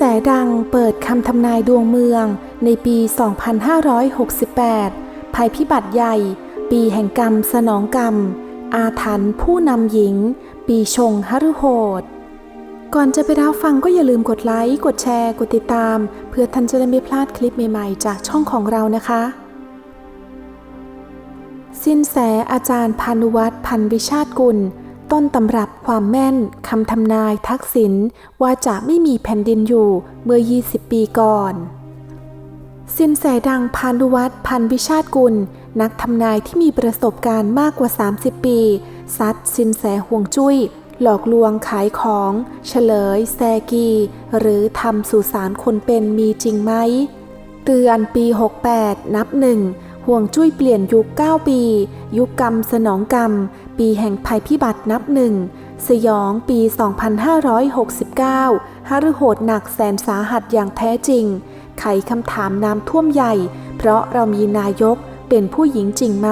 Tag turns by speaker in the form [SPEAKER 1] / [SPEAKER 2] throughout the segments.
[SPEAKER 1] แสดังเปิดคำทำนายดวงเมืองในปี 2568 ภัยพิบัติใหญ่ ปีแห่งกรรมสนองกรรม อาถรรพ์ผู้นำหญิง ปีชงหฤโหด ก่อนจะไปรับฟังก็อย่าลืมกดไลค์ กดแชร์ กดติดตาม เพื่อท่านจะได้ไม่พลาดคลิปใหม่ๆ จากช่องของเรานะคะ สินแสอาจารย์พานุวัฒน์พันวิชาติกุล ต้นตำรับความแม่นคำทำนายทักษิณว่าจะไม่มีแผ่นดินอยู่เมื่อ 20 ปีก่อน สินแสดังพานุวัฒน์พันวิชาติกุล นักทำนายที่มีประสบการณ์มากกว่า 30 ปี ซัดสินแสห่วงจุ้ย หลอกลวงขายของ เฉลย แซกี หรือทำสุสานคนเป็นมีจริงไหม เตือนปี 68 นับหนึ่งห่วงจุ้ยเปลี่ยนยุค 9 ปี ยุคกรรมสนองกรรม ปีแห่งภัยพิบัตินับหนึ่ง สยองปี 2569ฮฤโหดหนักแสนสาหัสอย่างแท้จริง ไขคำถามน้ำท่วมใหญ่ เพราะเรามีนายกเป็นผู้หญิงจริงไหม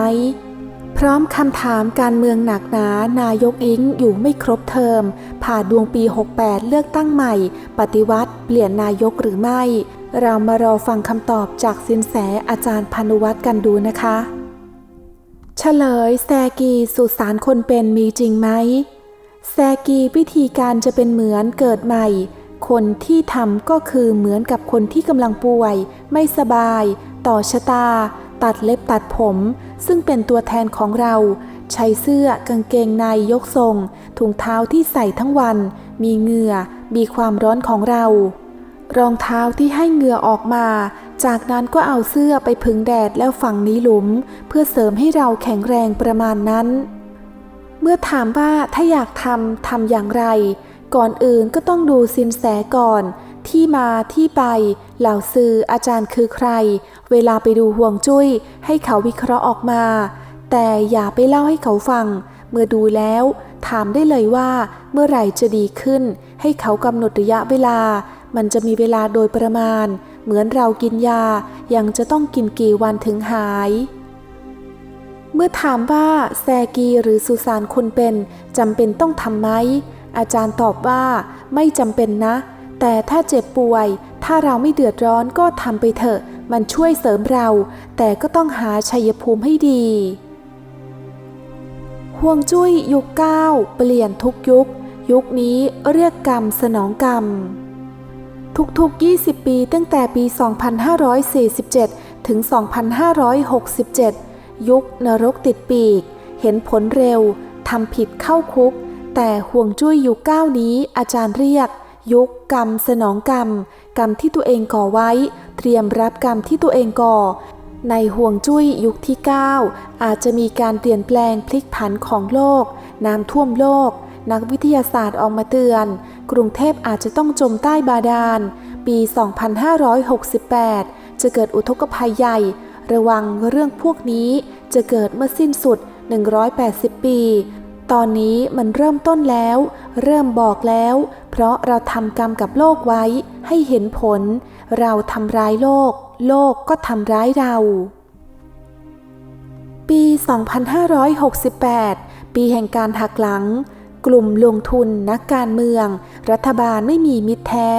[SPEAKER 1] พร้อมคำถามการเมืองหนักหนา นายกอิงอยู่ไม่ครบเทอม ผ่าดวงปี 68 เลือกตั้งใหม่ ปฏิวัติเปลี่ยนนายกหรือไม่ เรามารอฟังคำตอบจากสินแสอาจารย์พานุวัตรกันดูนะคะ เฉลยแซกีสุสานคนเป็นมีจริงไหมแซกีวิธีการจะเป็นเหมือนเกิดใหม่ คนที่ทำก็คือเหมือนกับคนที่กำลังป่วย ไม่สบาย ต่อชะตา ตัดเล็บตัดผม ซึ่งเป็นตัวแทนของเรา ใช้เสื้อกางเกงในยกทรง ถุงเท้าที่ใส่ทั้งวัน มีเหงื่อ มีความร้อนของเรา รองเท้าที่ให้เหงื่อออกมา จากนั้นก็เอาเสื้อไปพึ่งแดดแล้วฝังนี้หลุม เพื่อเสริมให้เราแข็งแรงประมาณนั้น เมื่อถามว่าถ้าอยากทำทำอย่างไร ก่อนอื่นก็ต้องดูสินแสก่อน ที่มาที่ไป เหล่าซื้ออาจารย์คือใคร เวลาไปดูห่วงจุ้ย ให้เขาวิเคราะห์ออกมา แต่อย่าไปเล่าให้เขาฟัง เมื่อดูแล้ว ถามได้เลยว่า เมื่อไหร่จะดีขึ้น ให้เขากำหนดระยะเวลา มันจะมีเวลาโดยประมาณ เหมือนเรากินยายังจะต้องกินกี่วันถึงหาย เมื่อถามว่าแซกีหรือสุสานคนเป็นจำเป็นต้องทำไหม อาจารย์ตอบว่าไม่จำเป็นนะ แต่ถ้าเจ็บป่วย ถ้าเราไม่เดือดร้อนก็ทำไปเถอะ มันช่วยเสริมเรา แต่ก็ต้องหาชัยภูมิให้ดีห่วงจุ้ยยุคเก้าเปลี่ยนทุกยุค ยุคนี้เรียกกรรมสนองกรรม ทุกๆ 20 ปีตั้งแต่ปี 2547 ถึง 2567 ยุคนรกติดปีก เห็นผลเร็ว ทำผิดเข้าคุก แต่ห่วงจุ้ยยุคเก้านี้ อาจารย์เรียก ยุคกรรมสนองกรรม กรรมที่ตัวเองก่อไว้ เตรียมรับกรรมที่ตัวเองก่อ ในห่วงจุ้ยยุคที่ 9 อาจจะมีการเปลี่ยนแปลงพลิกผันของโลก น้ำท่วมโลก นักวิทยาศาสตร์ออกมาเตือน กรุงเทพอาจจะต้องจมใต้บาดาล ปี 2568 จะเกิดอุทกภัยใหญ่ ระวังเรื่องพวกนี้จะเกิดเมื่อสิ้นสุด 180 ปี ตอนนี้มันเริ่มต้นแล้ว เริ่มบอกแล้ว เพราะเราทำกรรมกับโลกไว้ให้เห็นผล เราทำร้ายโลก โลกก็ทำร้ายเรา ปี 2568 ปีแห่งการหักหลัง กลุ่มลงทุนนักการเมือง รัฐบาลไม่มีมิตรแท้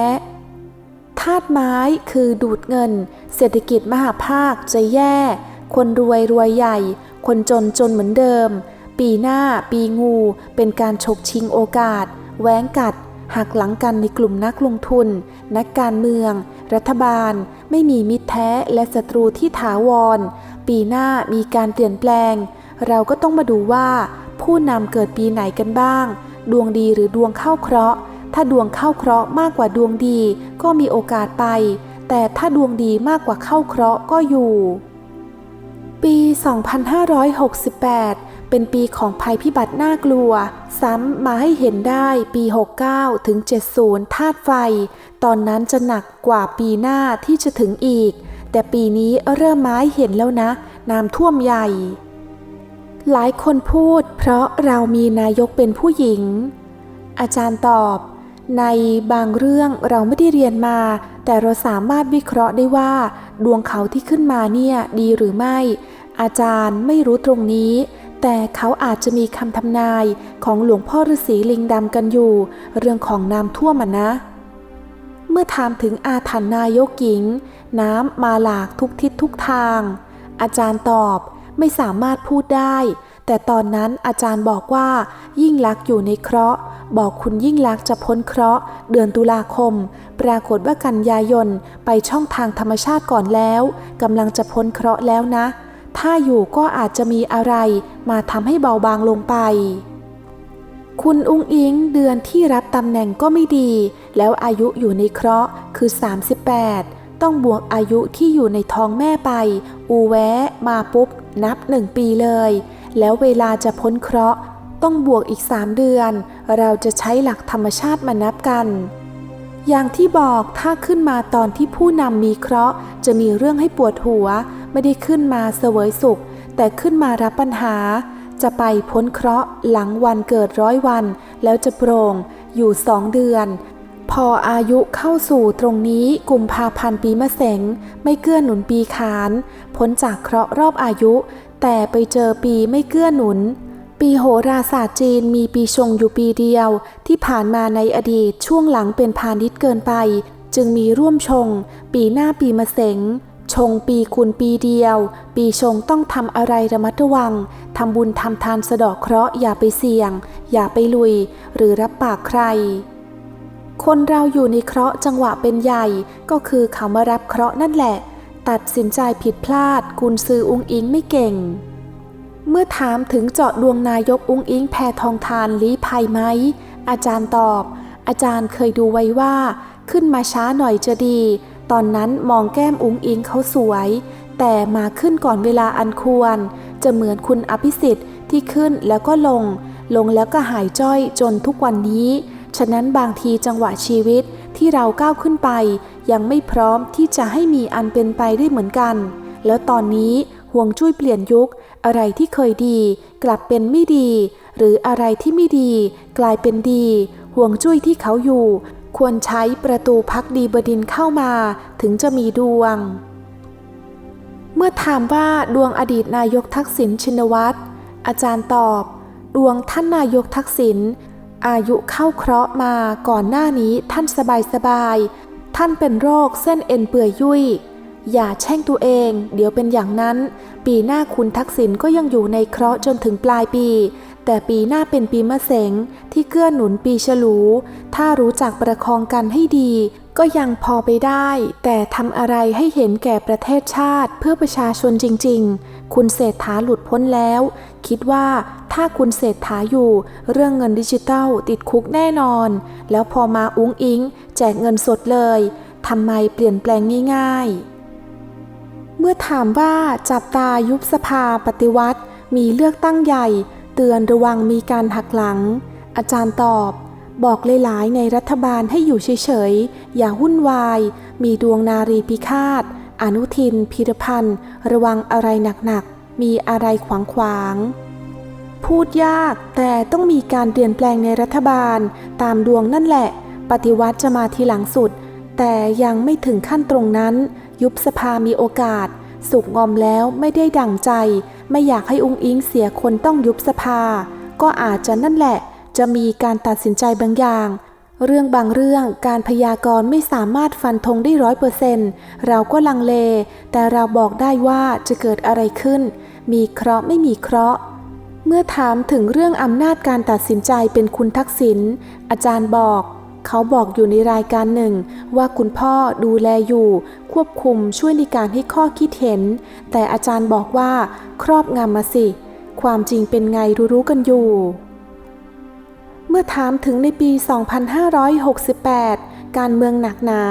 [SPEAKER 1] ธาตุไม้คือดูดเงิน เศรษฐกิจมหาภาคจะแย่ คนรวยรวยใหญ่ คนจนจนเหมือนเดิม ปีหน้าปีงูเป็นการฉกชิงโอกาสแหว้งกัด หักหลังกันในกลุ่มนักลงทุน นักการเมือง รัฐบาล ไม่มีมิตรแท้และศัตรูที่ถาวร ปีหน้ามีการเปลี่ยนแปลง เราก็ต้องมาดูว่า ผู้นำเกิดปีไหนกันบ้าง ดวงดีหรือดวงเข้าเคราะห์ ถ้าดวงเข้าเคราะห์มากกว่าดวงดีก็มีโอกาสไป แต่ถ้าดวงดีมากกว่าเข้าเคราะห์ก็อยู่ ปี 2568 เป็นปีของภัยพิบัติน่ากลัว ซ้ำมาให้เห็นได้ปี 69 ถึง 70 ธาตุไฟ ตอนนั้นจะหนักกว่าปีหน้าที่จะถึงอีก แต่ปีนี้เริ่มไม้เห็นแล้วนะ น้ำท่วมใหญ่ หลายคนพูดเพราะเรามีนายกเป็นผู้หญิง อาจารย์ตอบ ในบางเรื่องเราไม่ได้เรียนมา แต่เราสามารถวิเคราะห์ได้ว่า ดวงเขาที่ขึ้นมาเนี่ยดีหรือไม่ อาจารย์ไม่รู้ตรงนี้ แต่เขาอาจจะมีคำทำนายของหลวงพ่อฤาษีลิงดำกันอยู่ เรื่องของน้ำท่วมนะ เมื่อถามถึงอาถรรพ์นายกหญิง น้ำมาหลากทุกทิศทุกทาง อาจารย์ตอบ ไม่สามารถพูดได้ แต่ตอนนั้นอาจารย์บอกว่า ยิ่งลักษณ์อยู่ในเคราะห์ บอกคุณยิ่งลักษณ์จะพ้นเคราะห์ เดือนตุลาคม ปรากฏว่ากันยายนไปช่องทางธรรมชาติก่อนแล้วกำลังจะพ้นเคราะห์แล้วนะ ถ้าอยู่ก็อาจจะมีอะไร มาทำให้เบาบางลงไปคุณอุ้งอิงเดือนที่รับตำแหน่งก็ไม่ดี แล้วอายุอยู่ในเคราะห์คือ 38 ต้องบวกอายุที่อยู่ในท้องแม่ไป อูแวะมาปุ๊บ นับหนึ่งปีเลย แล้วเวลาจะพ้นเคราะห์ต้องบวกอีก 3 เดือน เราจะใช้หลักธรรมชาติมานับกัน อย่างที่บอกถ้าขึ้นมาตอนที่ผู้นำมีเคราะห์ จะมีเรื่องให้ปวดหัว ไม่ได้ขึ้นมาเสวยสุข แต่ขึ้นมารับปัญหา จะไปพ้นเคราะห์หลังวันเกิดร้อยวัน แล้วจะโปร่งอยู่สองเดือน พออายุเข้าสู่ตรงนี้กุมภาพันธ์ปีมะเสงไม่เกื้อหนุนปีขานพ้นจากเคราะห์รอบอายุ แต่ไปเจอปีไม่เกื้อหนุน ปีโหราศาสตร์จีนมีปีชงอยู่ปีเดียว ที่ผ่านมาในอดีตช่วงหลังเป็นพาณิชย์เกินไป จึงมีร่วมชง ปีหน้าปีมะเสงชงปีคุณปีเดียว ปีชงต้องทำอะไรระมัดระวังทำบุญทำทานสะดอกเคราะห์อย่าไปเสี่ยง อย่าไปลุย หรือรับปากใคร คนเราอยู่ในเคราะห์จังหวะเป็นใหญ่ ก็คือเขามารับเคราะห์นั่นแหละ ตัดสินใจผิดพลาด กุนซืออุงอิงไม่เก่ง เมื่อถามถึงเจาะดวงนายกอุงอิงแพทองทานลี้ภัยไหม อาจารย์ตอบ อาจารย์เคยดูไว้ว่า ขึ้นมาช้าหน่อยจะดี ตอนนั้นมองแก้มอุงอิงเขาสวย แต่มาขึ้นก่อนเวลาอันควร จะเหมือนคุณอภิสิทธิ์ที่ขึ้นแล้วก็ลง ลงแล้วก็หายจ้อยจนทุกวันนี้ ฉะนั้นบางทีจังหวะชีวิตที่เราก้าวขึ้นไป ยังไม่พร้อมที่จะให้มีอันเป็นไปได้เหมือนกัน แล้วตอนนี้ห่วงจุ้ยเปลี่ยนยุค อะไรที่เคยดี กลับเป็นไม่ดี หรืออะไรที่ไม่ดี กลายเป็นดี ห่วงจุ้ยที่เขาอยู่ ควรใช้ประตูพักดีบดินเข้ามา ถึงจะมีดวง เมื่อถามว่าดวงอดีตนายกทักษิณชินวัตรอาจารย์ตอบ ดวงท่านนายกทักษิณ อายุเข้าเคราะห์มาก่อนหน้านี้ท่านสบายสบายๆท่านเป็นโรคเส้นเอ็นเปื่อยยุ่ย อย่าแช่งตัวเอง เดี๋ยวเป็นอย่างนั้น ปีหน้าคุณทักษิณก็ยังอยู่ในเคราะห์จนถึงปลายปี แต่ปีหน้าเป็นปีมะเสงที่เกื้อหนุนปีฉลู ถ้ารู้จักประคองกันให้ดี ก็ยังพอไปได้ แต่ทำอะไรให้เห็นแก่ประเทศชาติเพื่อประชาชนจริง ๆ คุณเศรษฐาหลุดพ้นแล้ว คิดว่าถ้าคุณเศรษฐาอยู่ เรื่องเงินดิจิตัลติดคุกแน่นอน แล้วพอมาอุ้งอิง แจกเงินสดเลยทำไมเปลี่ยนแปลงง่าย ๆ เมื่อถามว่าจับตายุบสภาปฏิวัติ มีเลือกตั้งใหญ่ เตือนระวังมีการหักหลัง อาจารย์ตอบ บอกหลายๆในรัฐบาลให้อยู่เฉยๆ อย่าวุ่นวาย มีดวงนารีพิฆาต อนุทิน พิรพันธ์ ระวังอะไรหนักๆ มีอะไรขวางๆพูดยากแต่ต้องมีการเปลี่ยนแปลงในรัฐบาล ตามดวงนั่นแหละ ปฏิวัติจะมาทีหลังสุด แต่ยังไม่ถึงขั้นตรงนั้น ยุบสภามีโอกาส สุกงอมแล้วไม่ได้ดั่งใจ ไม่อยากให้อุงอิงเสียคนต้องยุบสภา ก็อาจจะนั่นแหละ จะมีการตัดสินใจบางอย่าง เรื่องบางเรื่องการพยากรณ์ไม่สามารถฟันธงได้ร้อยเปอร์เซนต์เราก็ลังเล แต่เราบอกได้ว่าจะเกิดอะไรขึ้น มีเคราะห์ไม่มีเคราะห์เมื่อถามถึงเรื่องอำนาจการตัดสินใจเป็นคุณทักษิณอาจารย์บอก เขาบอกอยู่ในรายการหนึ่ง ว่าคุณพ่อดูแลอยู่ ควบคุมช่วยในการให้ข้อคิดเห็น แต่อาจารย์บอกว่า ครอบงำมาสิ ความจริงเป็นไงรู้ๆกันอยู่ เมื่อถามถึงในปี 2568 การเมืองหนักหนา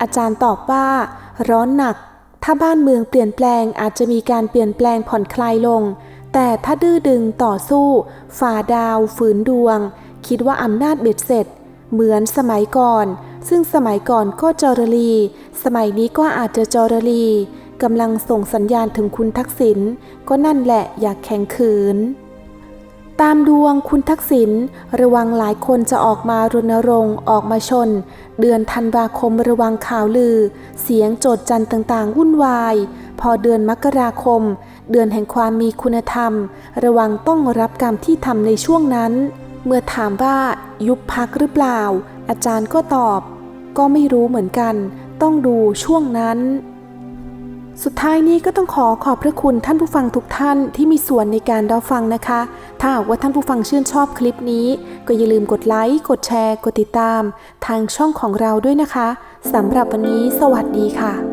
[SPEAKER 1] อาจารย์ตอบว่า ร้อนหนัก ถ้าบ้านเมืองเปลี่ยนแปลงอาจจะมีการเปลี่ยนแปลงผ่อนคลายลง แต่ถ้าดื้อดึงต่อสู้ฝ่าดาว ฝืนดวง คิดว่าอำนาจเบ็ดเสร็จ เหมือนสมัยก่อน ซึ่งสมัยก่อนก็จอรลี สมัยนี้ก็อาจจะจอรลีกำลังส่งสัญญาณถึงคุณทักษิณก็นั่นแหละอย่าแข็งขืน ตามดวงคุณทักษิณระวังหลายคนจะออกมารณรงค์ออกมาชน เดือนธันวาคมระวังข่าวลือ เสียงโจดจันต่างๆ วุ่นวาย พอเดือนมกราคม เดือนแห่งความมีคุณธรรม ระวังต้องรับกรรมที่ทำในช่วงนั้น เมื่อถามว่ายุบพักหรือเปล่า อาจารย์ก็ตอบ ก็ไม่รู้เหมือนกัน ต้องดูช่วงนั้น สุดท้ายนี้ก็ต้องขอขอบพระคุณท่านผู้ฟังทุกท่านที่มีส่วนในการรับฟังนะคะ ถ้าหากว่าท่านผู้ฟังชื่นชอบคลิปนี้ ก็อย่าลืมกดไลค์ กดแชร์ กดติดตาม ทางช่องของเราด้วยนะคะสำหรับวันนี้ สวัสดีค่ะ